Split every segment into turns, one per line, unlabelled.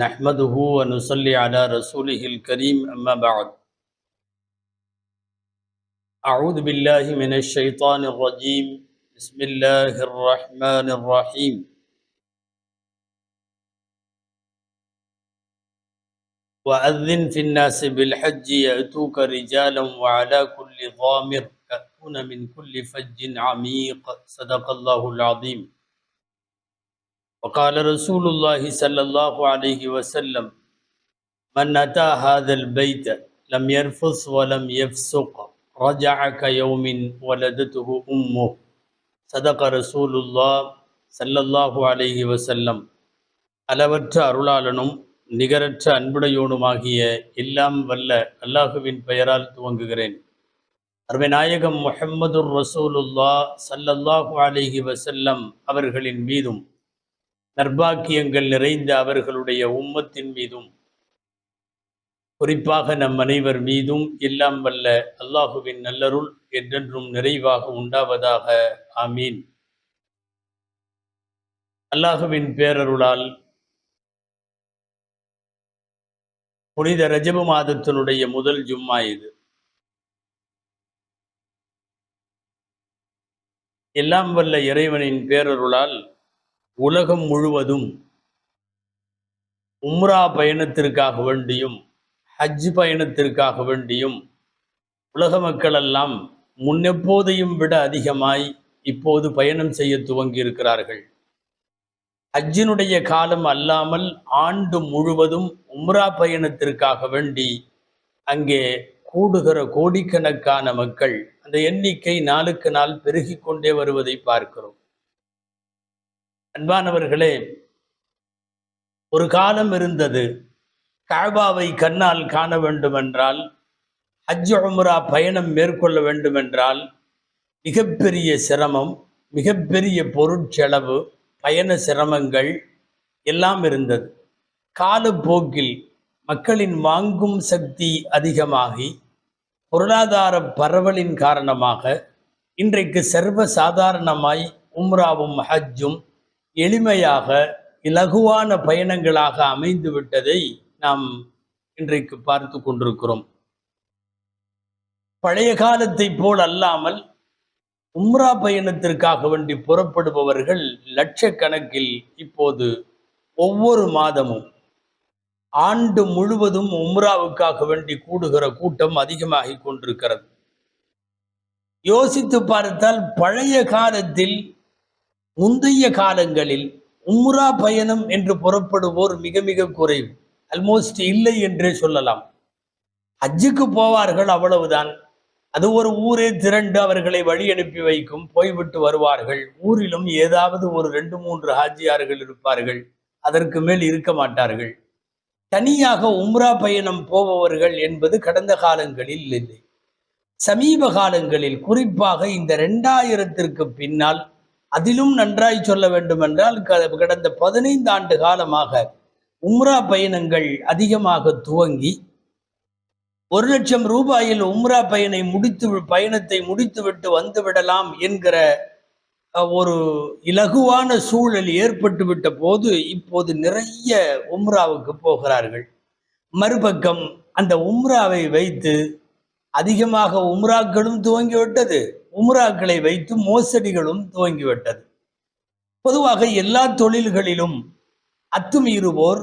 نحمده ونصلي على رسوله الكريم أما بعد. أعوذ بالله من الشيطان الرجيم. بسم الله الرحمن الرحيم. وأذن في الناس بالحج يأتوك رجالا وعلى كل ضامر يأتون من كل فج عميق. صدق الله العظيم. وقال رسول الله صلى الله عليه وسلم من أتى هذا البيت لم يرفث ولم يفسق رجع كيوم ولدته أمه صدق رسول الله صلى الله عليه وسلم அளவற்ற அருளாளனும் நிகரற்ற அன்புடையோனுமாகிய எல்லாம் வல்ல அல்லாஹுவின் பெயரால் துவங்குகிறேன் அருமை நாயகம் முஹம்மதுர் ரசூலுல்லா சல்லல்லாஹு அலைஹி வசல்லம் அவர்களின் மீதும் நர்பாக்கியங்கள் நிறைந்த அவர்களுடைய உம்மத்தின் மீதும் குறிப்பாக நம் அனைவர் மீதும் எல்லாம் வல்ல அல்லாஹுவின் நல்லருள் என்றென்றும் நிறைவாக உண்டாவதாக. ஆமீன். அல்லாஹுவின் பேரருளால் புனித ரஜப மாதத்தினுடைய முதல் ஜும்மா இது. எல்லாம் வல்ல இறைவனின் பேரருளால் உலகம் முழுவதும் உம்ரா பயணத்திற்காக வேண்டியும் ஹஜ் பயணத்திற்காக வேண்டியும் உலக மக்களெல்லாம் முன்னெப்போதையும் விட அதிகமாய் இப்போது பயணம் செய்ய துவங்கி இருக்கிறார்கள் ஹஜ்ஜினுடைய காலம் அல்லாமல் ஆண்டு முழுவதும் உம்ரா பயணத்திற்காக வேண்டி அங்கே கூடுகிற கோடிக்கணக்கான மக்கள் அந்த எண்ணிக்கை நாளுக்கு நாள் பெருகி கொண்டே வருவதை பார்க்கிறோம். அன்பானவர்களே ஒரு காலம் இருந்தது. காபாவை கண்ணால் காண வேண்டுமென்றால் ஹஜ் உம்ரா பயணம் மேற்கொள்ள வேண்டுமென்றால் மிகப்பெரிய சிரமம் மிகப்பெரிய பொருட்செலவு பயண சிரமங்கள் எல்லாம் இருந்தது. காலப்போக்கில் மக்களின் வாங்கும் சக்தி அதிகமாகி பொருளாதார பரவலின் காரணமாக இன்றைக்கு சர்வ சாதாரணமாய் உம்ராவும் ஹஜ்ஜும் எளிமையாக இலகுவான பயணங்களாக அமைந்து விட்டதை நாம் இன்றைக்கு பார்த்து கொண்டிருக்கிறோம். பழைய காலத்தை போல் அல்லாமல் உம்ரா பயணத்திற்காக வேண்டி புறப்படுபவர்கள் லட்சக்கணக்கில் இப்போது ஒவ்வொரு மாதமும் ஆண்டு முழுவதும் உம்ராவுக்காக வேண்டி கூடுகிற கூட்டம் அதிகமாகி கொண்டிருக்கிறது. யோசித்து பார்த்தால் பழைய காலத்தில் முந்தைய காலங்களில் உம்ரா பயணம் என்று புறப்படுவோர் மிக மிக குறைவு. அல்மோஸ்ட் இல்லை என்றே சொல்லலாம். ஹஜ்ஜுக்கு போவார்கள் அவ்வளவுதான். அது ஒரு ஊரே திரண்டு அவர்களை வழி அனுப்பி வைக்கும் போய்விட்டு வருவார்கள். ஊரிலும் ஏதாவது ஒரு ரெண்டு மூன்று ஹாஜியார்கள் இருப்பார்கள். அதற்கு மேல் இருக்க மாட்டார்கள். தனியாக உம்ரா பயணம் போபவர்கள் என்பது கடந்த காலங்களில் இல்லை. சமீப காலங்களில் குறிப்பாக இந்த ரெண்டாயிரத்திற்கு பின்னால் அதிலும் நன்றாய் சொல்ல வேண்டுமென்றால் கடந்த பதினைந்து ஆண்டு காலமாக உம்ரா பயணங்கள் அதிகமாக துவங்கி ஒரு லட்சம் ரூபாயில் உம்ரா பயனை முடித்து பயணத்தை முடித்துவிட்டு வந்து விடலாம் என்கிற ஒரு இலகுவான சூழல் ஏற்பட்டுவிட்ட போது இப்போது நிறைய உம்ராவுக்கு போகிறார்கள். மறுபக்கம் அந்த உம்ராவை வைத்து அதிகமாக உம்ராக்களும் துவங்கிவிட்டது. உம்ராக்களை வைத்து மோசடிகளும் துவங்கிவிட்டது. பொதுவாக எல்லா தொழில்களிலும் அத்துமீறுவோர்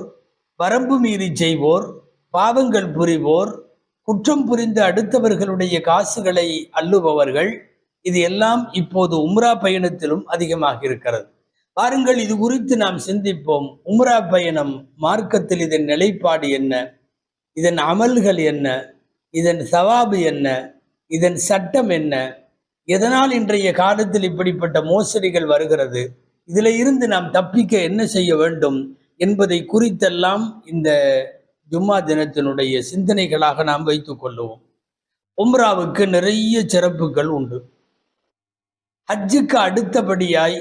வரம்பு மீறி செய்வோர் பாவங்கள் புரிவோர் குற்றம் புரிந்த அடுத்தவர்களுடைய காசுகளை அள்ளுபவர்கள் இது எல்லாம் இப்போது உம்ரா பயணத்திலும் அதிகமாக இருக்கிறது. பாருங்கள் இது குறித்து நாம் சிந்திப்போம். உம்ரா பயணம் மார்க்கத்தில் இதன் நிலைப்பாடு என்ன? இதன் அமல்கள் என்ன? இதன் சவாபு என்ன? இதன் சட்டம் என்ன? எதனால் இன்றைய காலத்தில் இப்படிப்பட்ட மோசடிகள் வருகிறது? இதில் இருந்து நாம் தப்பிக்க என்ன செய்ய வேண்டும்? என்பதை குறித்தெல்லாம் இந்த ஜும்மா தினத்தினுடைய சிந்தனைகளாக நாம் வைத்துக் கொள்ளுவோம் உம்ராவுக்கு நிறைய சிறப்புகள் உண்டு. ஹஜ்ஜுக்கு அடுத்தபடியாய்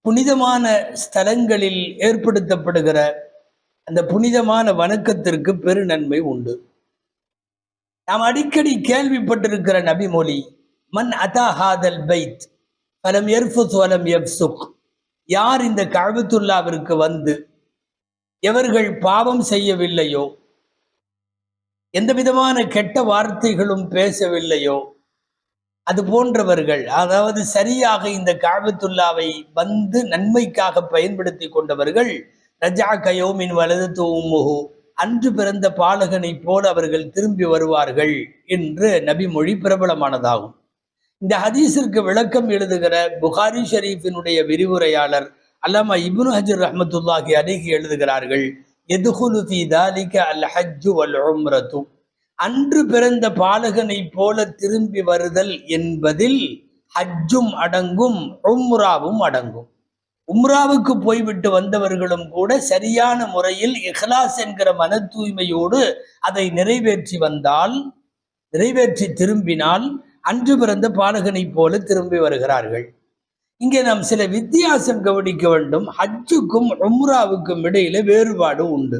புனிதமான ஸ்தலங்களில் ஏற்படுத்தப்படுகிற அந்த புனிதமான வணக்கத்திற்கு பெருநன்மை உண்டு. நாம் அடிக்கடி கேள்விப்பட்டிருக்கிற நபிமொழி மன் அதா ஹாதல் பைத் பலம் எர்ஃபுஸ் வலம் எப்சுக் யார் இந்த கழுத்துல்லாவிற்கு வந்து எவர்கள் பாவம் செய்யவில்லையோ எந்த விதமான கெட்ட வார்த்தைகளும் பேசவில்லையோ அது போன்றவர்கள் அதாவது சரியாக இந்த காபத்துல்லாவை வந்து நன்மைக்காக பயன்படுத்தி கொண்டவர்கள் ரஜா கயோமின் வலது தூமுகு அன்று பிறந்த பாலகனைப் போல அவர்கள் திரும்பி வருவார்கள் என்று நபிமொழி பிரபலமானதாகும். இந்த ஹதீஸிற்கு விளக்கம் எழுதுகிற புகாரி ஷரீஃபினுடைய விரிவுரையாளர் அல்லாமா இப்னு ஹஜர் ரஹமத்துல்லாஹி அலிஹி எழுதுகிறார்கள் எதுகுலு ஃபி தாலிக அல் ஹஜ்ஜு வல் உம்ரத்து. அன்று பிறந்த பாலகனைப் போல திரும்பி வருதல் என்பதில் ஹஜ்ஜும் அடங்கும் உம்ராவும் அடங்கும். உம்ராவுக்கு போய்விட்டு வந்தவர்களும் கூட சரியான முறையில் இஹ்லாஸ் என்கிற மன தூய்மையோடு அதை நிறைவேற்றி வந்தால் நிறைவேற்றி திரும்பினால் அன்று பிறந்த பாலகனைப் போல திரும்பி வருகிறார்கள். இங்கே நாம் சில வித்தியாசம் கவனிக்க வேண்டும். ஹஜ்ஜுக்கும் உம்ராவுக்கும் இடையில வேறுபாடு உண்டு.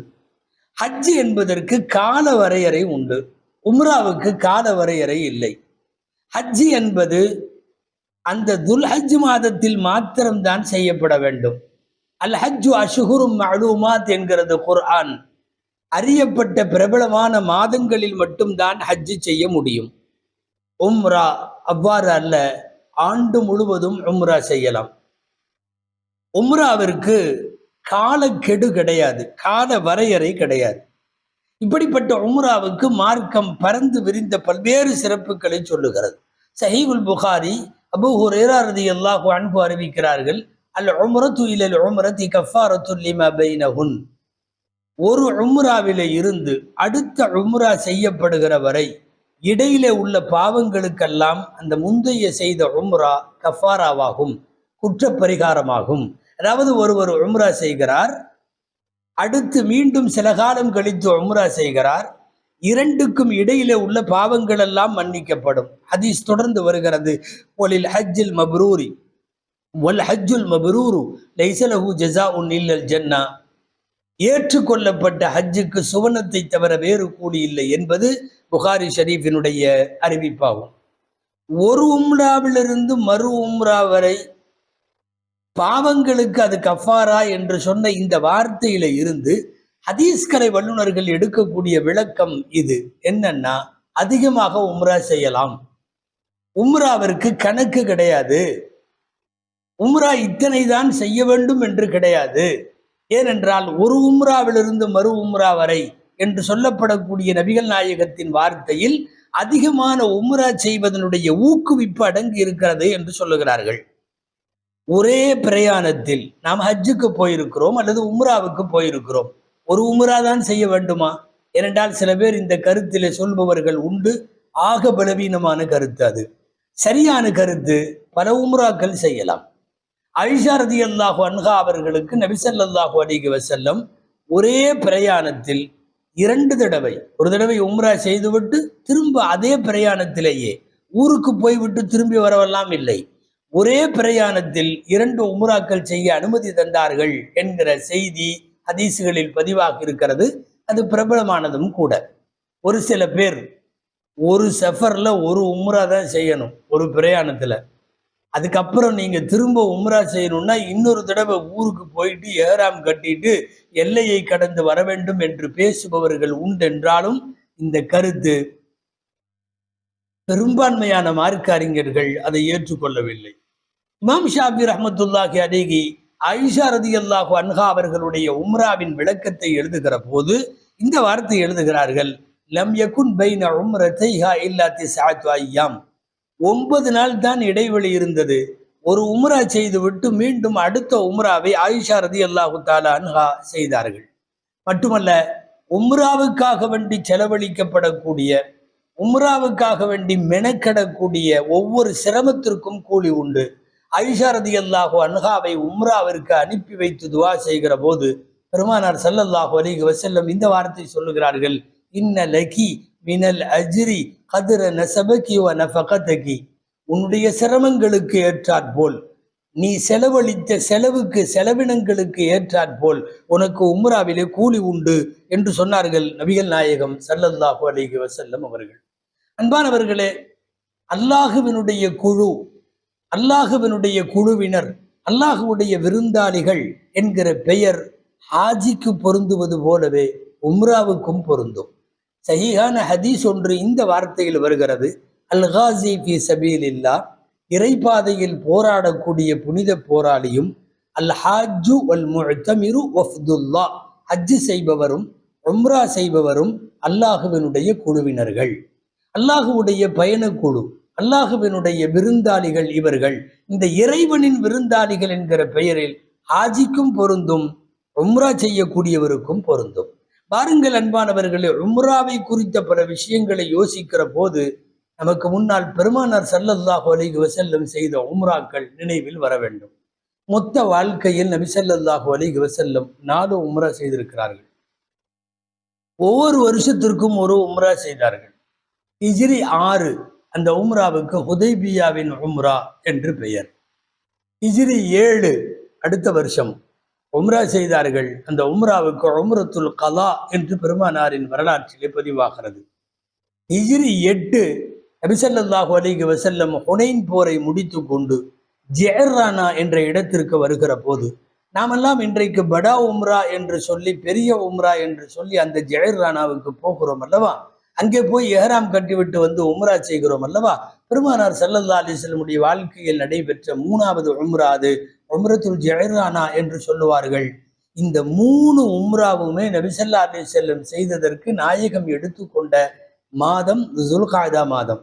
ஹஜ் என்பதற்கு கால வரையறை உண்டு. உம்ராவுக்கு கால வரையறை இல்லை. ஹஜ் என்பது அந்த துல்ஹஜ் மாதத்தில் மாத்திரம்தான் செய்யப்பட வேண்டும். அல் ஹஜ்ஜு அஷுகுரும் அலுமாத் என்கிறது குர்ஆன். அறியப்பட்ட பிரபலமான மாதங்களில் மட்டும்தான் ஹஜ்ஜு செய்ய முடியும். உம்ரா அவ்வாறு அல்ல ஆண்டு முழுவதும் உம்ரா செய்யலாம். உம்ராவிற்கு காலக்கெடு கிடையாது கால வரையறை கிடையாது. இப்படிப்பட்ட உம்ராவுக்கு மார்க்கம் பறந்து விரிந்த பல்வேறு சிறப்புகளை சொல்லுகிறது. சஹீபுல் புகாரி அபு ஹுரேரா ரலியல்லாஹு அன்பு அறிவிக்கிறார்கள் அல் உம்ரத்து இலல் உம்ரத்தி கஃபாரத்து பைனஹுன். ஒரு உம்ராவிலே இருந்து அடுத்த உம்ரா செய்யப்படுகிற வரை இடையிலே உள்ள பாவங்களுக்கெல்லாம் அந்த முந்தைய செய்த உம்ரா கஃபாராவாகும் குற்றப்பரிகாரமாகும். அதாவது ஒருவர் உம்ரா செய்கிறார் அடுத்து மீண்டும் சில காலம் கழித்து உம்ரா செய்கிறார் இரண்டுக்கும் இடையிலே உள்ள பாவங்கள் எல்லாம் மன்னிக்கப்படும். ஹதீஸ் தொடர்ந்து வருகிறது ஒலில் ஹஜ்ஜில் மப்ரூரி ஒல் ஹஜ்ஜுல் மப்ரூரு லைசலஹு ஜசா உன் இல்லல் ஜன்னா. ஏற்றுக்கொள்ளப்பட்ட ஹஜ்ஜுக்கு சுவனத்தை தவிர வேறு கூலி இல்லை என்பது புகாரி ஷரீஃபினுடைய அறிவிப்பாகும். ஒரு உம்ராவிலிருந்து மறு உம்ரா வரை பாவங்களுக்கு அது கஃபாரா என்று சொன்ன இந்த வார்த்தையில இருந்து ஹதீஸ்கரை வல்லுநர்கள் எடுக்கக்கூடிய விளக்கம் இது. என்னன்னா அதிகமாக உம்ரா செய்யலாம். உம்ராவிற்கு கணக்கு கிடையாது. உம்ரா இத்தனை தான் செய்ய வேண்டும் என்று கிடையாது. ஏனென்றால் ஒரு உம்ராவிலிருந்து மறு உம்ரா வரை என்று சொல்லப்படக்கூடிய நபிகள் நாயகத்தின் வார்த்தையில் அதிகமான உம்ரா செய்வதனுடைய ஊக்குவிப்பு அடங்கி இருக்கிறது என்று சொல்லுகிறார்கள். ஒரே பிரயாணத்தில் நாம் ஹஜ்ஜுக்கு போயிருக்கிறோம் அல்லது உம்ராவுக்கு போயிருக்கிறோம். ஒரு உம்ரா தான் செய்ய வேண்டுமா? ஏனென்றால் சில பேர் இந்த கருத்திலே சொல்பவர்கள் உண்டு. ஆக பலவீனமான கருத்து அது. சரியான கருத்து பல உம்ராக்கள் செய்யலாம். ஐஷா ரதி அல்லாஹு அன்ஹா அவர்களுக்கு நபிசல்லாஹு அலிக வசல்லம் ஒரே பிரயாணத்தில் இரண்டு தடவை. ஒரு தடவை உம்ரா செய்துவிட்டு திரும்ப அதே பிரயாணத்திலேயே. ஊருக்கு போய்விட்டு திரும்பி வரவெல்லாம் இல்லை. ஒரே பிரயாணத்தில் இரண்டு உம்ராக்கள் செய்ய அனுமதி தந்தார்கள் என்கிற செய்தி ஹதீசுகளில் பதிவாக இருக்கிறது. அது பிரபலமானதும் கூட. ஒரு சில பேர் ஒரு சஃபர்ல ஒரு உம்ரா தான் செய்யணும் ஒரு பிரயாணத்துல. அதுக்கப்புறம் நீங்க திரும்ப உம்ரா செய்யணும்னா இன்னொரு தடவை ஊருக்கு போயிட்டு ஏறாம் கட்டிட்டு எல்லையை கடந்து வர வேண்டும் என்று பேசுபவர்கள் உண்டென்றாலும் இந்த கருத்து பெரும்பான்மையான மார்க்க அறிஞர்கள் அதை ஏற்றுக்கொள்ளவில்லை. இமாம் ஷாபி ரஹமத்துல்லாஹி அலிகி ஐஷா ரதி அல்லாஹு அன்ஹா அவர்களுடைய உம்ராவின் விளக்கத்தை எழுதுகிற போது இந்த வார்த்தை எழுதுகிறார்கள் லம் யகுன் பைன உம்ரத்தை இல்லா திஸ்ஆத்து ஐயாம். ஒன்பது நாள் தான் இடைவெளி இருந்தது. ஒரு உம்ரா செய்துவிட்டு மீண்டும் அடுத்த உம்ராவை ஆயிஷா ரதி அல்லாஹு தாலா அன்ஹா செய்தார்கள். மட்டுமல்ல உம்ராவுக்காக வேண்டி செலவழிக்கப்படக்கூடிய உம்ராவுக்காக வேண்டி மெனக்கெடக்கூடிய ஒவ்வொரு சிரமத்திற்கும் கூலி உண்டு. ஐஷா ரதி அல்லாஹு அன்ஹாவை உம்ராவிற்கு அனுப்பி வைத்து துவா செய்கிற போது பெருமானார் சல்லல்லாஹு அலிஹி வசல்லம் இந்த வார்த்தை சொல்லுகிறார்கள் இன்ன லகி மினல் அஜிரி கதிர நசபகி வ நஃபகதகி. உன்னுடைய சிரமங்களுக்கு ஏற்றாற் போல். நீ செலவழித்த செலவுக்கு செலவினங்களுக்கு ஏற்றாற் போல். உனக்கு உம்ராவிலே கூலி உண்டு என்று சொன்னார்கள் நபிகள் நாயகம் சல்லல்லாஹு அலிக வசல்லம் அவர்கள். அன்பானவர்களே அல்லாஹுவினுடைய குழு அல்லாஹுவினுடைய குழுவினர் அல்லாஹுவுடைய விருந்தாளிகள் என்கிற பெயர் ஹாஜிக்கு பொருந்துவது போலவே உம்ராவுக்கும் பொருந்தும். சஹீஹான ஹதீஸ் ஒன்று இந்த வார்த்தையில் வருகிறது. அல்ஹாசி ஃபி சபீல் இல்லா இறைப்பாதையில் போராடக்கூடிய புனித போராளியும் அல் ஹாஜு வல் வஃப்துல்லா ஹஜ்ஜு செய்பவரும் உம்ரா செய்பவரும் அல்லாஹுவினுடைய குழுவினர்கள். அல்லாஹுவுடைய பயணக்குழு அல்லாஹுவினுடைய விருந்தாளிகள் இவர்கள். இந்த இறைவனின் விருந்தாளிகள் என்கிற பெயரில் ஹாஜிக்கும் பொருந்தும் உம்ரா செய்யக்கூடியவருக்கும் பொருந்தும். பாருங்கள் அன்பானவர்களே உம்ராவை குறித்த பல விஷயங்களை யோசிக்கிற போது நமக்கு முன்னால் பெருமானார் சல்லல்லாஹு அலைஹி வசல்லம் செய்த உம்ராக்கள் நினைவில் வர வேண்டும். மொத்த வாழ்க்கையில் நபி சல்லல்லாஹு அலைஹி வசல்லம் நாலு உம்ரா செய்திருக்கிறார்கள். ஒவ்வொரு வருஷத்திற்கும் ஒரு உம்ரா செய்தார்கள். இஜிரி ஆறு அந்த உம்ராவுக்கு ஹுதைபியாவின் உம்ரா என்று பெயர். இஜிரி ஏழு அடுத்த வருஷம் உம்ரா செய்தார்கள். அந்த உம்ராவுக்கு உம்ரத்துல் கலா என்று பெருமானாரின் வரலாற்றிலே பதிவாகிறது. இஜிரி எட்டு நபிசல்லாஹு அலைஹி வசல்லம் ஹுனைன் போரை முடித்து கொண்டு ஜெயரானா என்ற இடத்திற்கு வருகிற போது நாமெல்லாம் இன்றைக்கு படா உம்ரா என்று சொல்லி பெரிய உம்ரா என்று சொல்லி அந்த ஜெயர்ரானாவுக்கு போகிறோம் அல்லவா? அங்கே போய் எஹராம் கட்டிவிட்டு வந்து உம்ரா செய்கிறோம் அல்லவா? பெருமானார் சல்லல்லா அலிஸ்லமுடைய வாழ்க்கையில் நடைபெற்ற மூணாவது உம்ரா அது. உம்ரத்துல் ஜெயரானா என்று சொல்லுவார்கள். இந்த மூணு உம்ராவுமே நபிசல்லா அலி செல்லம் செய்ததற்கு நாயகம் எடுத்துக்கொண்ட மாதம் ஜுல்காதா மாதம்.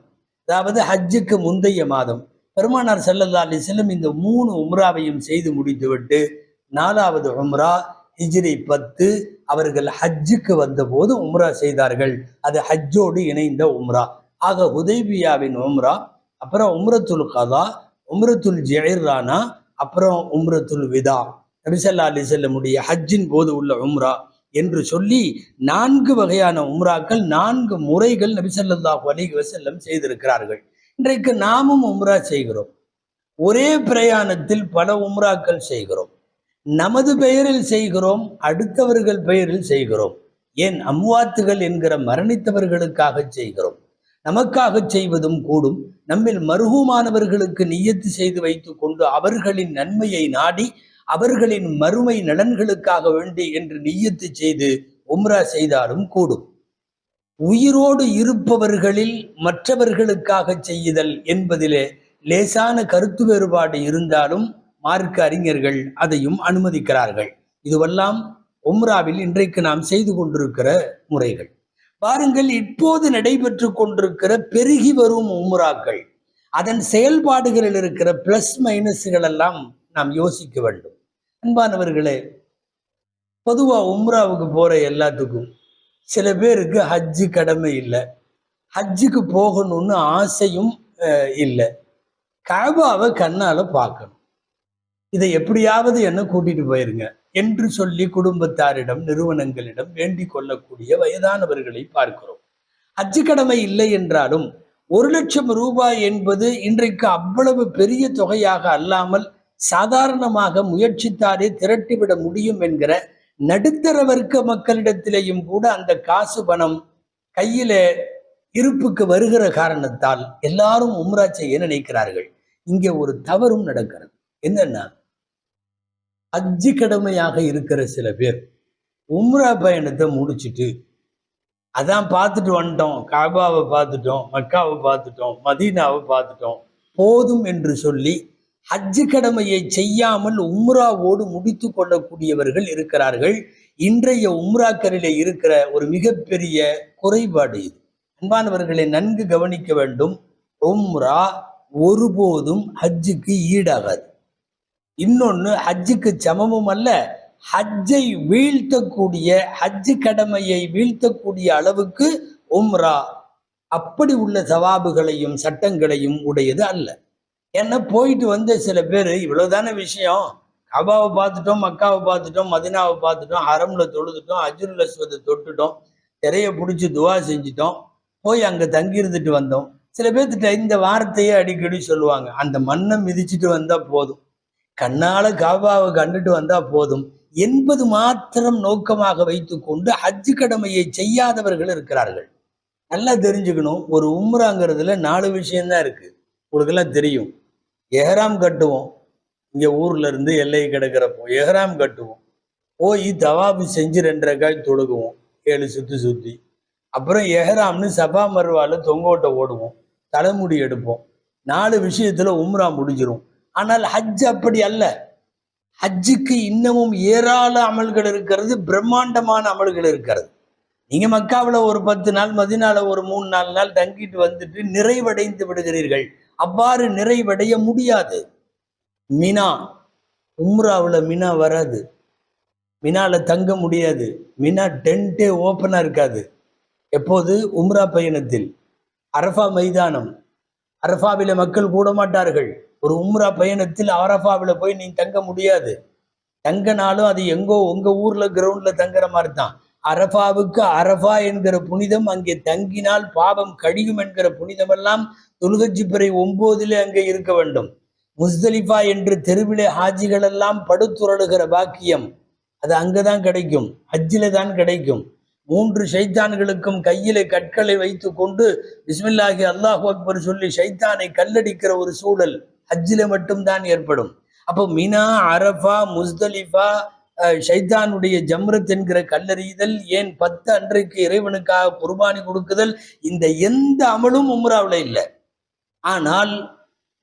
அதாவது ஹஜ்ஜுக்கு முந்தைய மாதம். பெருமானார் சல்லல்லா அலி செல்லம் இந்த மூணு உம்ராவையும் செய்து முடித்துவிட்டு நாலாவது உம்ரா ஹிஜ்ரி பத்து அவர்கள் ஹஜ்ஜுக்கு வந்தபோது உம்ரா செய்தார்கள். அது ஹஜ்ஜோடு இணைந்த உம்ரா. ஆக ஹுதைபியாவின் உம்ரா அப்புறம் உம்ரத்துல் கதா உம்ரத்துல் ஜெயர்ரானா அப்புறம் உம்ரத்துல் விதா. நபிசல்லா அலி செல்லமுடைய ஹஜ்ஜின் போது உள்ள உம்ரா என்று சொல்லி நான்கு வகையான உம்ராக்கள் நான்கு முறைகள் நபிசல்லாஹு அலிஹி வசல்லம் செய்திருக்கிறார்கள். இன்றைக்கு நாமும் உம்ரா செய்கிறோம். ஒரே பிரயாணத்தில் பல உம்ராக்கள் செய்கிறோம். நமது பெயரில் செய்கிறோம் அடுத்தவர்கள் பெயரில் செய்கிறோம். ஏன்? அம்வாத்துகள் என்கிற மரணித்தவர்களுக்காக செய்கிறோம். நமக்காக செய்வதும் கூடும். நம்மில் மருகுமானவர்களுக்கு நியத்து செய்து வைத்துக் கொண்டு அவர்களின் நன்மையை நாடி அவர்களின் மறுமை நலன்களுக்காக வேண்டி என்று நியத்து செய்து உம்ரா செய்தாலும் கூடும். உயிரோடு இருப்பவர்களில் மற்றவர்களுக்காக செய்யுதல் என்பதிலே லேசான கருத்து வேறுபாடு இருந்தாலும் மார்க்க அறிஞர்கள் அதையும் அனுமதிக்கிறார்கள். இதுவெல்லாம் உம்ராவில் இன்றைக்கு நாம் செய்து கொண்டிருக்கிற முறைகள். பாருங்கள் இப்போது நடைபெற்று கொண்டிருக்கிற பெருகி வரும் உம்ராக்கள் அதன் செயல்பாடுகளில் இருக்கிற பிளஸ் மைனஸ்கள் எல்லாம் நாம் யோசிக்க வேண்டும். அன்பானவர்களே பொதுவாக உம்ராவுக்கு போற எல்லாத்துக்கும் சில பேருக்கு ஹஜ்ஜு கடமை இல்லை. ஹஜ்ஜுக்கு போகணும்னு ஆசையும் இல்லை. கபாவை கண்ணால் பார்க்கணும். இதை எப்படியாவது என்ன கூட்டிட்டு போயிருங்க. என்று சொல்லி குடும்பத்தாரிடம் நிறுவனங்களிடம் வேண்டிக் கொள்ளக்கூடிய வயதானவர்களை பார்க்கிறோம். அச்சு கடமை இல்லை என்றாலும் ஒரு லட்சம் ரூபாய் என்பது இன்றைக்கு அவ்வளவு பெரிய தொகையாக அல்லாமல் சாதாரணமாக முயற்சித்தாரே திரட்டிவிட முடியும் என்கிற நடுத்தர வர்க்க மக்களிடத்திலேயும் கூட அந்த காசு பணம் கையில இருப்புக்கு வருகிற காரணத்தால் எல்லாரும் உம்ரா செய்ய நினைக்கிறார்கள். இங்கே ஒரு தவறும் நடக்கிறது. என்னன்னா ஹஜ்ஜு கடமையாக இருக்கிற சில பேர் உம்ரா பயணத்தை முடிச்சிட்டு அதான் பார்த்துட்டு வந்துட்டோம். காபாவை பார்த்துட்டோம் மக்காவை பார்த்துட்டோம் மதீனாவை பார்த்துட்டோம். போதும் என்று சொல்லி ஹஜ்ஜு கடமையை செய்யாமல் உம்ராவோடு முடித்து கொள்ளக்கூடியவர்கள் இருக்கிறார்கள். இன்றைய உம்ராக்களிலே இருக்கிற ஒரு மிகப்பெரிய குறைபாடு இது. அன்பானவர்களை நன்கு கவனிக்க வேண்டும். உம்ரா ஒருபோதும் ஹஜ்ஜுக்கு ஈடாகாது. இன்னொன்று ஹஜ்ஜுக்கு சமமும் அல்ல ஹஜ்ஜை வீழ்த்தக்கூடிய ஹஜ்ஜு கடமையை வீழ்த்தக்கூடிய அளவுக்கு உம்ரா. அப்படி உள்ள சவாபுகளையும் சட்டங்களையும் உடையது அல்ல. ஏன்னா போயிட்டு வந்த சில பேர் இவ்வளவுதானே விஷயம். கபாவை பார்த்துட்டோம் மக்காவை பார்த்துட்டோம் மதினாவை பார்த்துட்டோம் ஹரம்ல தொழுதுட்டோம் அஜுருல் அஸ்வதை தொட்டுட்டோம் திரைய பிடிச்சி துவா செஞ்சிட்டோம் போய் அங்கே தங்கியிருந்துட்டு வந்தோம். சில பேர்த்திட்ட இந்த வார்த்தையே அடிக்கடி சொல்லுவாங்க. அந்த மண்ணை மிதிச்சிட்டு வந்தா போதும். கண்ணால காபாவை கண்டுட்டு வந்தா போதும். என்பது மாத்திரம் நோக்கமாக வைத்துக்கொண்டு ஹஜ்ஜு கடமையை செய்யாதவர்கள் இருக்கிறார்கள். நல்லா தெரிஞ்சுக்கணும். ஒரு உம்ராங்கிறதுல நாலு விஷயம்தான் இருக்கு. உங்களுக்கெல்லாம் தெரியும். எஹராம் கட்டுவோம். இங்க ஊர்ல இருந்து எல்லை கிடக்கிறப்போ எஹராம் கட்டுவோம். போய் தவாபு செஞ்சு ரெண்டரை காய் தொடுக்குவோம் ஏழு சுத்தி சுத்தி. அப்புறம் எஹராம்னு சபா மருவால தொங்கோட்டை ஓடுவோம். தலைமுடி எடுப்போம். நாலு விஷயத்துல உம்ரா முடிஞ்சிரும். ஆனால் ஹஜ் அப்படி அல்ல. ஹஜ்ஜுக்கு இன்னமும் ஏராள அமல்கள் இருக்கிறது பிரம்மாண்டமான அமல்கள் இருக்கிறது. நீங்க மக்காவில் ஒரு பத்து நாள் மதினால ஒரு மூணு நாலு நாள் தங்கிட்டு வந்துட்டு நிறைவடைந்து விடுகிறீர்கள். அவ்வாறு நிறைவடைய முடியாது. மினா உம்ராவில் மினா வராது. மினால தங்க முடியாது. மினா டென்ட்டே ஓப்பனாக இருக்காது. எப்போது? உம்ரா பயணத்தில். அரஃபா மைதானம். அரஃபாவில மக்கள் கூட மாட்டார்கள் ஒரு உம்ரா பயணத்தில் ஆரஃபாவில் போய் நீ தங்க முடியாது. தங்கனாலும் அது எங்கோ உங்கள் ஊரில் கிரவுண்டில் தங்குற மாதிரி தான் அரஃபாவுக்கு அரஃபா என்கிற புனிதம் அங்கே தங்கினால் பாவம் கழியும் என்கிற புனிதமெல்லாம் துல்கஜி பிறை அங்கே இருக்க வேண்டும். முஸ்தலிஃபா என்று தெருவிலே ஹாஜிகள் எல்லாம் பாக்கியம் அது அங்கே தான் கிடைக்கும் ஹஜ்ஜில தான் கிடைக்கும். மூன்று ஷைத்தான்களுக்கும் கையிலே கற்களை வைத்து கொண்டு பிஸ்மில்லாஹி அல்லாஹு அக்பர் சொல்லி ஷைத்தானை கல்லடிக்கிற ஒரு சூழல். ஹஜ்ஜில் மட்டும்தான் ஏற்படும். அப்போ மினா அரஃபா முஸ்தலிஃபா அஹ், ஷைத்தானுடைய ஜம்ரத் என்கிற கல்லறிதல் ஏன் பத்து அன்றைக்கு இறைவனுக்காக குர்பானி கொடுக்குதல்? இந்த எந்த அமலும் உம்ராவில் இல்லை. ஆனால்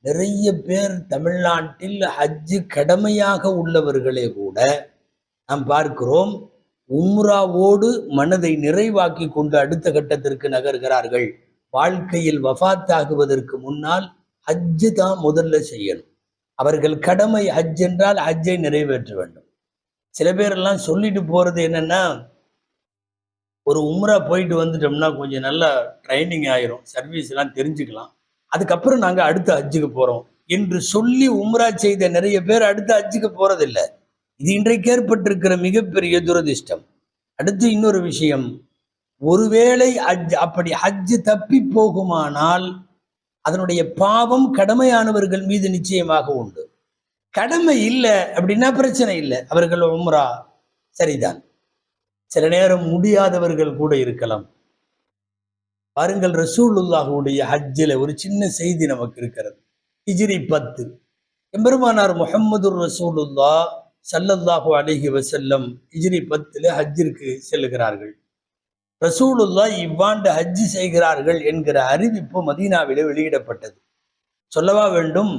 நிறைய பேர் தமிழ்நாட்டில் ஹஜ்ஜு கடமையாக உள்ளவர்களே கூட நாம் பார்க்கிறோம் உம்ராவோடு மனதை நிறைவாக்கி கொண்டு அடுத்த கட்டத்திற்கு நகர்கிறார்கள். வாழ்க்கையில் வஃபாத்தாகுவதற்கு முன்னால் ஹஜ்ஜு தான் முதல்ல செய்யணும். அவர்கள் கடமை ஹஜ் என்றால் ஹஜ்ஜை நிறைவேற்ற வேண்டும். சில பேரெல்லாம் சொல்லிட்டு போறது என்னன்னா ஒரு உம்ரா போயிட்டு வந்துட்டோம்னா கொஞ்சம் நல்லா ட்ரைனிங் ஆயிரும் சர்வீஸ் எல்லாம் தெரிஞ்சுக்கலாம். அதுக்கப்புறம் நாங்கள் அடுத்த ஹஜ்ஜுக்கு போறோம் என்று சொல்லி உம்ரா செய்த நிறைய பேர் அடுத்த ஹஜ்ஜுக்கு போறதில்லை. இது இன்றைக்கு ஏற்பட்டிருக்கிற மிகப்பெரிய துரதிர்ஷ்டம். அடுத்து இன்னொரு விஷயம். ஒருவேளை ஹஜ் அப்படி ஹஜ்ஜு தப்பி போகுமானால் அதனுடைய பாவம் கடமையானவர்கள் மீது நிச்சயமாக உண்டு. கடமை இல்லை அப்படின்னா பிரச்சனை இல்லை. அவர்கள் உம்ரா சரிதான். சில நேரம் முடியாதவர்கள் கூட இருக்கலாம். பாருங்கள் ரசூலுல்லாஹுடைய ஹஜ்ஜில் ஒரு சின்ன செய்தி நமக்கு இருக்கிறது. ஹிஜ்ரி பத்து. எம்பெருமானார் முகமது ரசூலுல்லா சல்லல்லாஹு அலிஹி வசல்லம் ஹிஜ்ரி பத்தில் ஹஜ்ஜிற்கு செல்லுகிறார்கள். ரசூலுல்லா இவ்வாண்டு ஹஜ்ஜி செய்கிறார்கள் என்கிற அறிவிப்பு மதீனாவிலே வெளியிடப்பட்டது. சொல்லவா வேண்டும்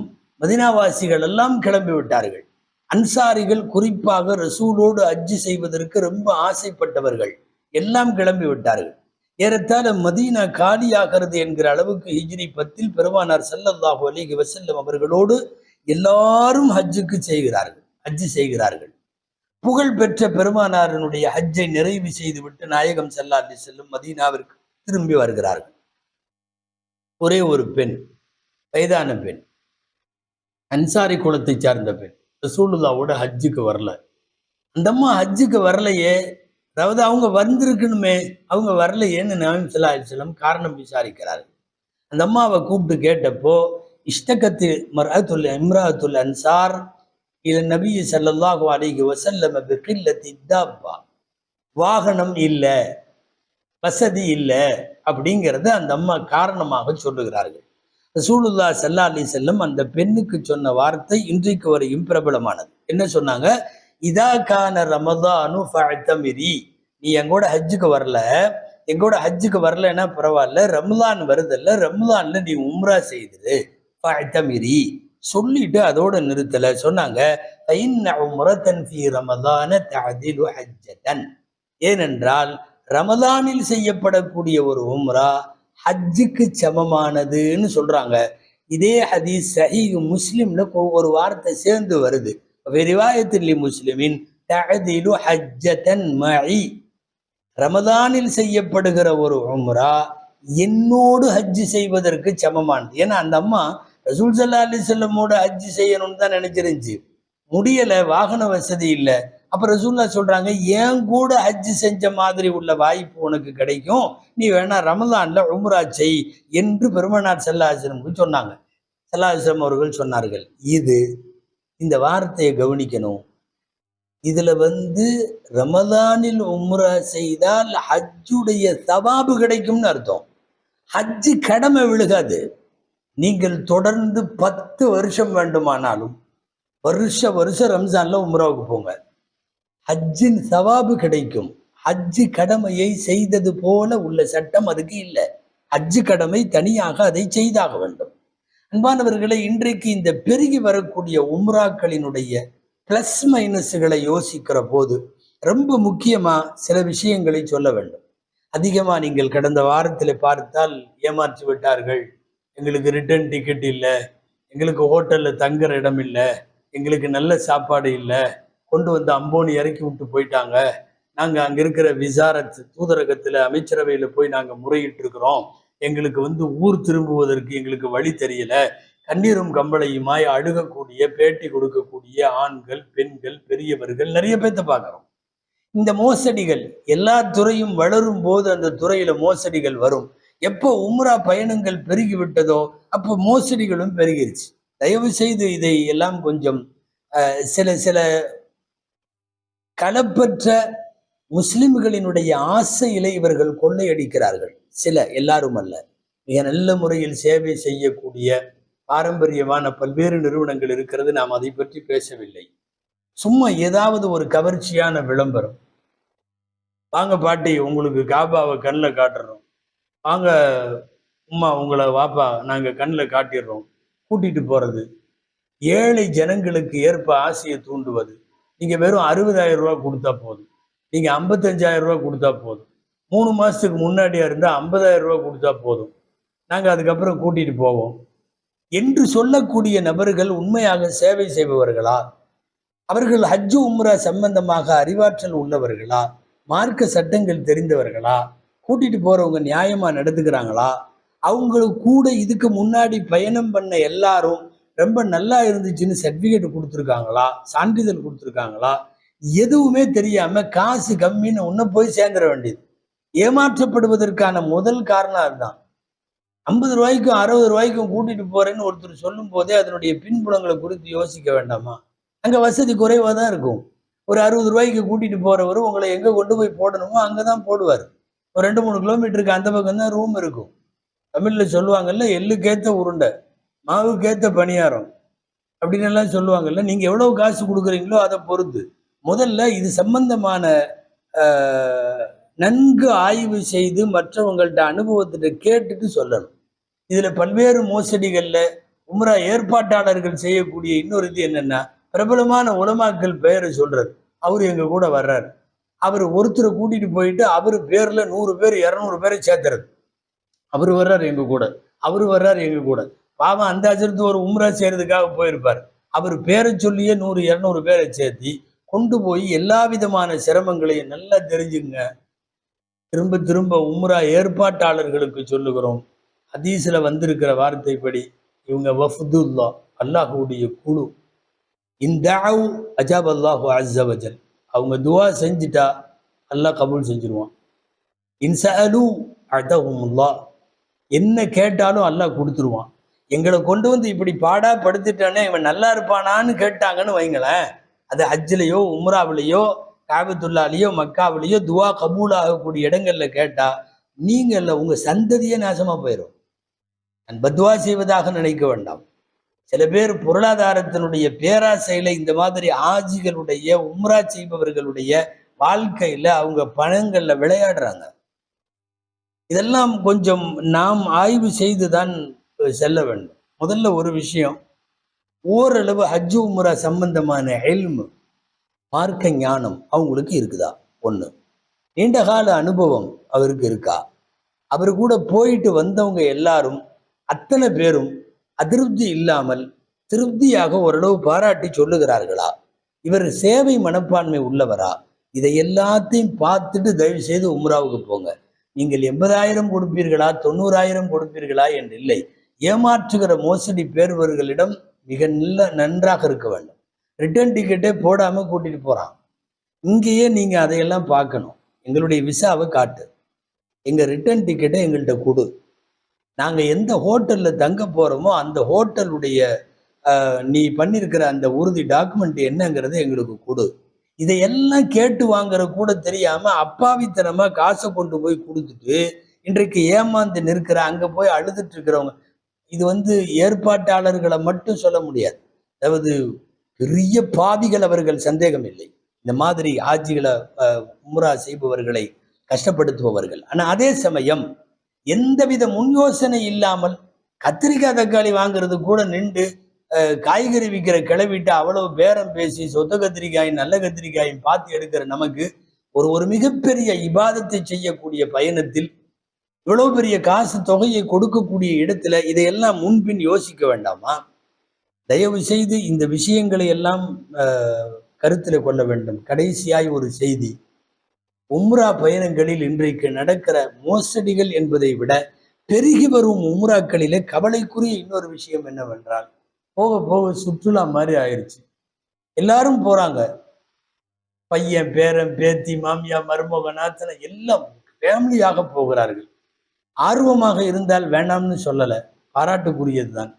மதீனாவாசிகள் எல்லாம் கிளம்பி விட்டார்கள். அன்சாரிகள் குறிப்பாக ரசூலோடு ஹஜ்ஜி செய்வதற்கு ரொம்ப ஆசைப்பட்டவர்கள் எல்லாம் கிளம்பி விட்டார்கள். ஏறத்தாழ மதீனா காலியாகிறது என்கிற அளவுக்கு ஹிஜ்ரி பத்தில் பெருமானார் ஸல்லல்லாஹு அலிஹி வசல்லம் அவர்களோடு எல்லாரும் ஹஜ்ஜுக்கு செய்கிறார்கள் ஹஜ்ஜி செய்கிறார்கள். புகழ் பெற்ற பெருமானாரனுடைய ஹஜ்ஜை நிறைவு செய்துவிட்டு நாயகம் ஸல்லல்லாஹு செல்லும் மதீனாவிற்கு திரும்பி வருகிறார்கள். ஒரே ஒரு பெண் வயதான பெண் அன்சாரி குலத்தை சார்ந்த பெண். ரசூலுல்லாவோட ஹஜ்ஜுக்கு வரல. அந்த அம்மா ஹஜ்ஜுக்கு வரலையே அதாவது அவங்க வந்திருக்கணுமே அவங்க வரலையேன்னு நவீன் சல்லா அலிஸ்லம் காரணம் விசாரிக்கிறார் அந்த அம்மாவை கூப்பிட்டு கேட்டப்போ இஷ்டகத்து மர்அத்துல் இம்ராத்துல் அன்சார் இல நபி ஸல்லல்லாஹு அலைஹி வசல்லம் பிகில்லத்தி தாப்பா வாகனம் இல்லை வசதி இல்லை அப்படிங்கிறத அந்த அம்மா காரணமாக சொல்லுகிறார்கள். ரசூலுல்லா சல்லா அலி செல்லம் அந்த பெண்ணுக்கு சொன்ன வார்த்தை இன்றைக்கு வரையும் பிரபலமானது. என்ன சொன்னாங்க? இதா கான ரமதானு ஃபஅத்தமிரி. நீ எங்கூட ஹஜ்ஜுக்கு வரல எங்கூட ஹஜ்ஜுக்கு வரலைன்னா பரவாயில்ல ரம்லான் வருதல்ல ரம்லான்ல நீ உம்ரா செய்திரு. ஃபஅத்தமிரி. சொல்லிட்டு அதோட நிறுத்தல. சொன்னாங்க ரமதான ஹஜ்ஜதன் ஏனென்றால் ரமதானில் செய்யப்படக்கூடிய ஒரு உம்ரா ஹஜ்ஜுக்கு சமமானதுன்னு சொல்றாங்க. இதே ஹதீஸ் சஹி முஸ்லிம்ல கொ- ஒரு வார்த்தை சேர்ந்து வருது. விரிவாயத்தில் முஸ்லிமின் தகதிலு ஹஜ்ஜதன் மஇ ரமதானில் செய்யப்படுகிற ஒரு உம்ரா என்னோடு ஹஜ்ஜு செய்வதற்கு சமமானது. ஏன்னா அந்த அம்மா ரசூல் சல்லா அலி செல்லமோட ஹஜ்ஜி செய்யணும்னு தான் நினைச்சிருந்துச்சு. முடியலை வாகன வசதி இல்லை. அப்ப ரசூல்லா சொல்றாங்க ஏன் கூட ஹஜ்ஜு செஞ்ச மாதிரி உள்ள வாய்ப்பு உனக்கு கிடைக்கும்? நீ வேணா ரமலான்ல உம்ரா செய் என்று பெருமனார் செல்லாசிரமுக்கு சொன்னாங்க. செல்லாசிரம் அவர்கள் சொன்னார்கள் இது இந்த வார்த்தையை கவனிக்கணும். இதுல வந்து ரமலானில் உம்ரா செய்தால் ஹஜ்ஜுடைய தவாபு கிடைக்கும்னு அர்த்தம். ஹஜ்ஜு கடமை விழுகாது. நீங்கள் தொடர்ந்து பத்து வருஷம் வேண்டுமானாலும் வருஷ வருஷம் ரம்ஜான்ல உம்ராவுக்கு போங்க. ஹஜ்ஜின் சவாபு கிடைக்கும். ஹஜ்ஜு கடமையை செய்தது போல உள்ள சட்டம் அதுக்கு இல்லை. ஹஜ்ஜு கடமை தனியாக அதை செய்தாக வேண்டும். அன்பானவர்களை இன்றைக்கு இந்த பெருகி வரக்கூடிய உம்ராக்களினுடைய பிளஸ் மைனஸுகளை யோசிக்கிற போது ரொம்ப முக்கியமா சில விஷயங்களை சொல்ல வேண்டும். அதிகமா நீங்கள் கடந்த வாரத்தில் பார்த்தால் ஏமாற்றி விட்டார்கள் எங்களுக்கு ரிட்டர்ன் டிக்கெட் இல்லை. எங்களுக்கு ஹோட்டலில் தங்குற இடம் இல்லை. எங்களுக்கு நல்ல சாப்பாடு இல்லை. கொண்டு வந்து அம்போனி இறக்கி விட்டு போயிட்டாங்க. நாங்கள் அங்கே இருக்கிற விசாரத் தூதரகத்தில் அமைச்சரவையில் போய் நாங்கள் முறையிட்டு இருக்கிறோம். எங்களுக்கு வந்து ஊர் திரும்புவதற்கு எங்களுக்கு வழி தெரியல. கண்ணீரும் கம்பளையுமாய் அழுகக்கூடிய பேட்டி கொடுக்கக்கூடிய ஆண்கள் பெண்கள் பெரியவர்கள் நிறைய பேர்த்த பார்க்குறோம். இந்த மோசடிகள் எல்லா துறையும் வளரும் போது அந்த துறையில மோசடிகள் வரும். எப்போ உம்ரா பயணங்கள் பெருகிவிட்டதோ அப்போ மோசடிகளும் பெருகிருச்சு. தயவு செய்து இதை எல்லாம் கொஞ்சம் அஹ், சில சில களப்பற்ற முஸ்லிம்களினுடைய ஆசையிலே இவர்கள் கொள்ளையடிக்கிறார்கள். சில எல்லாரும் அல்ல. மிக நல்ல முறையில் சேவை செய்யக்கூடிய பாரம்பரியமான பல்வேறு நிறுவனங்கள் இருக்கிறது நாம் அதை பற்றி பேசவில்லை. சும்மா ஏதாவது ஒரு கவர்ச்சியான விளம்பரம். வாங்க பாட்டி உங்களுக்கு காபாவை கண்ணில் காட்டுறோம். வாங்க உம்மா உங்களை வாப்பா நாங்கள் கண்ணில் காட்டிடுறோம். கூட்டிட்டு போகிறது ஏழை ஜனங்களுக்கு ஏற்ப ஆசையை தூண்டுவது. நீங்கள் வெறும் அறுபதாயிரம் ரூபா கொடுத்தா போதும். நீங்கள் ஐம்பத்தஞ்சாயிரம் ரூபா கொடுத்தா போதும். மூணு மாதத்துக்கு முன்னாடியா இருந்தால் ஐம்பதாயிரம் ரூபா கொடுத்தா போதும். நாங்கள் அதுக்கப்புறம் கூட்டிட்டு போவோம். என்று சொல்லக்கூடிய நபர்கள் உண்மையாக சேவை செய்பவர்களா? அவர்கள் ஹஜ்ஜு உம்ரா சம்பந்தமாக அறிவாற்றல் உள்ளவர்களா? மார்க்க சட்டங்கள் தெரிந்தவர்களா? கூட்டிட்டு போறவங்க நியாயமா நடந்துக்கிறாங்களா? அவங்களுக்கு கூட இதுக்கு முன்னாடி பயணம் பண்ண எல்லாரும் ரொம்ப நல்லா இருந்துச்சுன்னு சர்டிஃபிகேட் கொடுத்துருக்காங்களா? சான்றிதழ் கொடுத்துருக்காங்களா? எதுவுமே தெரியாம காசு கம்மின்னு ஒன்று போய் சேர்ந்துட வேண்டியது. ஏமாற்றப்படுவதற்கான முதல் காரணம் அதுதான். ஐம்பது ரூபாய்க்கும் அறுபது ரூபாய்க்கும் கூட்டிட்டு போறேன்னு ஒருத்தர் சொல்லும் போதே அதனுடைய பின்புலங்களை குறித்து யோசிக்க வேண்டாமா? அங்க வசதி குறைவாக தான் இருக்கும். ஒரு அறுபது ரூபாய்க்கு கூட்டிட்டு போறவர் உங்களை எங்க கொண்டு போய் போடணுமோ அங்கதான் போடுவார். ஒரு ரெண்டு மூணு கிலோமீட்டருக்கு அந்த பக்கம் தான் ரூம் இருக்கும். தமிழில் சொல்லுவாங்கல்ல எள்ளுக்கேத்த உருண்டை மாவுக்கேத்த பணியாரம் அப்படின்னு எல்லாம் சொல்லுவாங்கல்ல நீங்க எவ்வளவு காசு கொடுக்குறீங்களோ அதை பொறுத்து. முதல்ல இது சம்பந்தமான நன்கு ஆய்வு செய்து மற்றவங்கள்ட்ட அனுபவத்திட்ட கேட்டுட்டு சொல்லணும். இதில் பல்வேறு மோசடிகளில் உம்ரா ஏற்பாட்டாளர்கள் செய்யக்கூடிய இன்னொரு இது என்னென்னா பிரபலமான உலமாக்கள் பெயரை சொல்கிறது அவர் எங்கள் கூட வர்றாரு. அவர் ஒருத்தரை கூட்டிட்டு போயிட்டு அவர் பேர்ல நூறு பேர் இரநூறு பேரை சேர்த்துறது. அவர் வர்றாரு எங்க கூட. அவர் வர்றாரு எங்க கூட. பாவம் அந்த அஜரத்து ஒரு உம்ரா செய்யறதுக்காக போயிருப்பார். அவர் பேரை சொல்லியே நூறு இரநூறு பேரை சேர்த்தி கொண்டு போய் எல்லா விதமான சிரமங்களையும் நல்லா தெரிஞ்சுங்க. திரும்ப திரும்ப உம்ரா ஏற்பாட்டாளர்களுக்கு சொல்லுகிறோம். ஹதீஸ்ல வந்திருக்கிற வார்த்தைப்படி இவங்க வஃதுல்லா அல்லாஹுடைய குழு. இந்த அஜாப் அல்லாஹு அஸ்ஸவஜல் அவங்க துவா செஞ்சுட்டா அல்லாஹ் கபூல் செஞ்சிருவான். இன்சஅலு அதஹுமுல்லா என்ன கேட்டாலும் அல்லாஹ் கொடுத்துருவான். எங்களை கொண்டு வந்து இப்படி பாடா படுத்துட்டானே இவன் நல்லா இருப்பானான்னு கேட்டாங்கன்னு வைங்களேன் அது ஹஜ்ஜிலையோ உம்ராவிலையோ காபத்துல்லாலேயோ மக்காவிலேயோ துவா கபூல் ஆகக்கூடிய இடங்கள்ல கேட்டா நீங்கள் உங்க சந்ததியே நாசமா போயிடும் நான் பத்வா செய்வதாக நினைக்க வேண்டாம். சில பேர் பொருளாதாரத்தினுடைய பேராசையில இந்த மாதிரி ஆஜிகளுடைய உம்ரா செய்பவர்களுடைய வாழ்க்கையில அவங்க பணங்கள்ல விளையாடுறாங்க. இதெல்லாம் கொஞ்சம் நாம் ஆய்வு செய்துதான் செல்ல வேண்டும். முதல்ல ஒரு விஷயம் ஓரளவு ஹஜ்ஜு உம்ரா சம்பந்தமான எல்மு மார்க்க ஞானம் அவங்களுக்கு இருக்குதா? ஒண்ணு. நீண்ட கால அனுபவம் அவருக்கு இருக்கா? அவர் கூட போயிட்டு வந்தவங்க எல்லாரும் அத்தனை பேரும் அதிருப்தி இல்லாமல் திருப்தியாக ஓரளவு பாராட்டி சொல்லுகிறார்களா? இவர் சேவை மனப்பான்மை உள்ளவரா? இதை எல்லாத்தையும் பார்த்துட்டு தயவு செய்து உம்ராவுக்கு போங்க. நீங்கள் எண்பதாயிரம் கொடுப்பீர்களா? தொண்ணூறாயிரம் கொடுப்பீர்களா என்று இல்லை. ஏமாற்றுகிற மோசடி பேர்வர்களிடம் மிக நல்ல நன்றாக இருக்க வேண்டும். ரிட்டர்ன் டிக்கெட்டே போடாமல் கூட்டிட்டு போகிறான் இங்கேயே நீங்கள் அதையெல்லாம் பார்க்கணும். எங்களுடைய விசாவை காட்டு. எங்கள் ரிட்டர்ன் டிக்கெட்டை எங்கள்கிட்ட கொடு. நாங்கள் எந்த ஹோட்டலில் தங்க போகிறோமோ அந்த ஹோட்டலுடைய நீ பண்ணியிருக்கிற அந்த உறுதி டாக்குமெண்ட் என்னங்கிறது எங்களுக்கு கொடு. இதையெல்லாம் கேட்டு வாங்குற கூட தெரியாம அப்பாவித்தனமா காசை கொண்டு போய் கொடுத்துட்டு இன்றைக்கு ஏமாந்து நிற்கிற அங்க போய் அழுதுட்டு இருக்கிறவங்க இது வந்து ஏற்பாட்டாளர்களை மட்டும் சொல்ல முடியாது. அதாவது பெரிய பாவிகள் அவர்கள் சந்தேகம் இல்லை. இந்த மாதிரி ஆட்சிகளை உம்ரா செய்பவர்களை கஷ்டப்படுத்துபவர்கள். ஆனால் அதே சமயம் எந்தவித முன் யோசனை இல்லாமல் கத்திரிக்காய் தக்காளி வாங்குறது கூட நின்று காய்கறி விற்கிற கிளவிட்டு அவ்வளவு பேரம் பேசி சொத்த கத்திரிக்காய் நல்ல கத்திரிக்காயும் பார்த்து எடுக்கிற நமக்கு ஒரு ஒரு மிகப்பெரிய இபாதத்தை செய்யக்கூடிய பயணத்தில் இவ்வளவு பெரிய காசு தொகையை கொடுக்கக்கூடிய இடத்துல இதையெல்லாம் முன்பின் யோசிக்க வேண்டாமா? தயவு செய்து இந்த விஷயங்களை எல்லாம் அஹ், கருத்துல கொள்ள வேண்டும். கடைசியாய் ஒரு செய்தி. உம்ரா பயணங்களில் இன்றைக்கு நடக்கிற மோசடிகள் என்பதை விட பெருகி வரும் உம்ராக்களிலே கவலைக்குரிய இன்னொரு விஷயம் என்னவென்றால் போக போக சுற்றுலா மாதிரி ஆயிடுச்சு எல்லாரும் போறாங்க. பையன் பேரன் பேத்தி மாமியா மருமக நாத்தனை எல்லாம் ஃபேமிலியாக போகிறார்கள். ஆர்வமாக இருந்தால் வேண்டாம்னு சொல்லலை. பாராட்டுக்குரியதுதான்.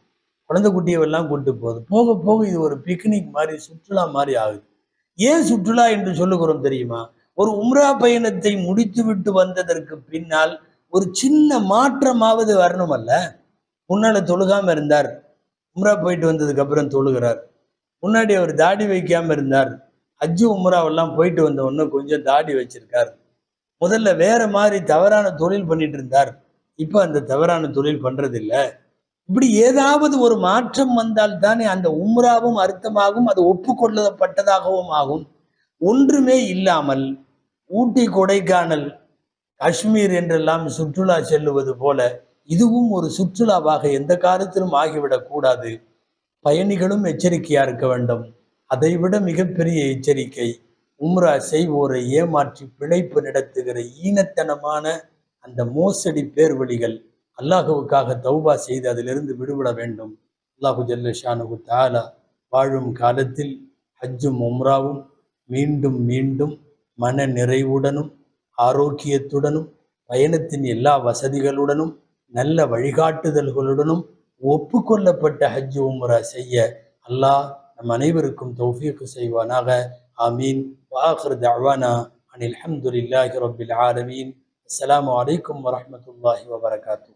குழந்தை குட்டியவெல்லாம் கூட்டு போகுது. போக போக இது ஒரு பிக்னிக் மாதிரி சுற்றுலா மாதிரி ஆகுது. ஏன் சுற்றுலா என்று சொல்லுகிறோம் தெரியுமா? ஒரு உம்ரா பயணத்தை முடித்து விட்டு வந்ததற்கு பின்னால் ஒரு சின்ன மாற்றமாவது வரணும் அல்ல முன்னால தொழுகாம இருந்தார். உம்ரா போயிட்டு வந்ததுக்கு அப்புறம் தொழுகிறார். முன்னாடி அவர் தாடி வைக்காம இருந்தார். அஜு உம்ராவெல்லாம் போயிட்டு வந்த உடனே கொஞ்சம் தாடி வச்சிருக்கார். முதல்ல வேற மாதிரி தவறான தொழில் பண்ணிட்டு இருந்தார். இப்ப அந்த தவறான தொழில் பண்றதில்ல. இப்படி ஏதாவது ஒரு மாற்றம் வந்தால் தானே அந்த உம்ராவும் அர்த்தமாகும் அது ஒப்புக்கொள்ளப்பட்டதாகவும் ஆகும். ஒன்றுமே இல்லாமல் ஊட்டி கொடைக்கானல் காஷ்மீர் என்றெல்லாம் சுற்றுலா செல்லுவது போல இதுவும் ஒரு சுற்றுலாவாக எந்த காலத்திலும் ஆகிவிடக்கூடாது பயணிகளும் எச்சரிக்கையா இருக்க வேண்டும். அதைவிட மிகப்பெரிய எச்சரிக்கை உம்ரா செய்வோரை ஏமாற்றி பிழைப்பு நடத்துகிற ஈனத்தனமான அந்த மோசடி பேர்வழிகள். அல்லாஹுவுக்காக தௌபா செய்து அதிலிருந்து விடுபட வேண்டும். அல்லாஹு ஜல்லஷானு தாலா வாழும் காலத்தில் ஹஜ்ஜும் உம்ராவும் மீண்டும் மீண்டும் மன நிறைவுடனும் ஆரோக்கியத்துடனும் பயணத்தின் எல்லா வசதிகளுடனும் நல்ல வழிகாட்டுதல்களுடனும் ஒப்புக்கொள்ளப்பட்ட ஹஜ் உம்ரா செய்ய அல்லாஹ் நம் அனைவருக்கும் தௌஃபீக் செய்வானாக. ஆமீன். வாஹர் தவானா அனில் அஹமதுல்லாஹி ரபில் ஆலமீன். அஸ்லாம் வலைக்கம் வரஹ்மத்துல்லாஹி வபரகாத்தூ.